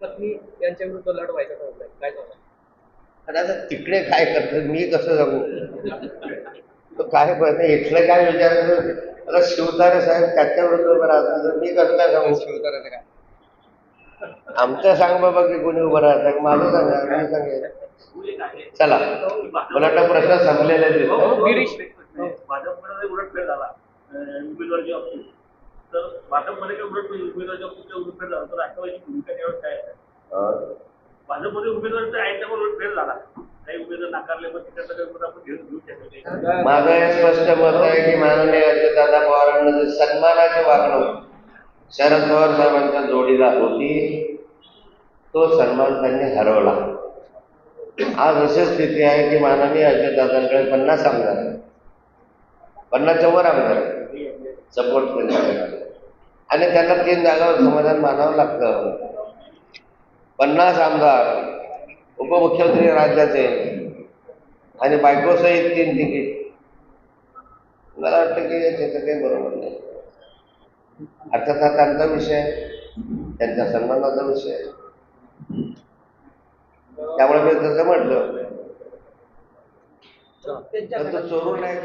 पत्नी यांच्या विरुद्ध लढवायचा ठरवलाय काय सांगा आता तिकडे काय करतात मी कसं सांगू? तो काय पण इथलं काय विचारायचं आता शिवतारे साहेब त्याच्या विरुद्ध उभं राहतात तर मी कसं काय सांगू? शिवताराचं काय आमचं सांग बाबा की कोणी उभं राहतं. माझं सांगा मी सांगेन. चला. मला वाटतं प्रश्न संपलेले आहेत. हो, गिरीश भाजपमध्ये उलटफेर झाला अं, उमेदवाराची बाबतीत तर भाजपमध्ये काय उलट उमेदवाराच्या बाबतीत काय उलटफेर झाला तर राष्ट्रवादीची भूमिका त्यावेळेस काय आहे अं, भाजपमध्ये उमेदवाराचा आहे त्यामुळे उलटफेर झाला. काही उमेदवार नाकारले पण तिकडचा काही उमेदवार आपण घेऊन घेऊ शकत नाही. माझं हे स्पष्ट मत आहे की माननीय अजितदादा पवारांना जे सन्मानाची वागणूक शरद पवार साहेबांच्या जोडीला होती तो सन्मान त्यांनी हरवला. आज अशी स्थिती आहे की माननीय अजितदादांकडे पन्नास आमदार. पन्नासच्या वर आमदार सपोर्ट करण्यासाठी आणि त्यांना तीन जागावर समाधान मानावं लागतं. पन्नास आमदार उपमुख्यमंत्री राज्याचे आणि बायकोसहित तीन तिकीट मला वाटतं की त्याचं काही बरोबर नाही. अर्थात हा त्यांचा विषय त्यांच्या सन्मानाचा विषय त्यामुळे मी तसं म्हटलं. चोरून नाही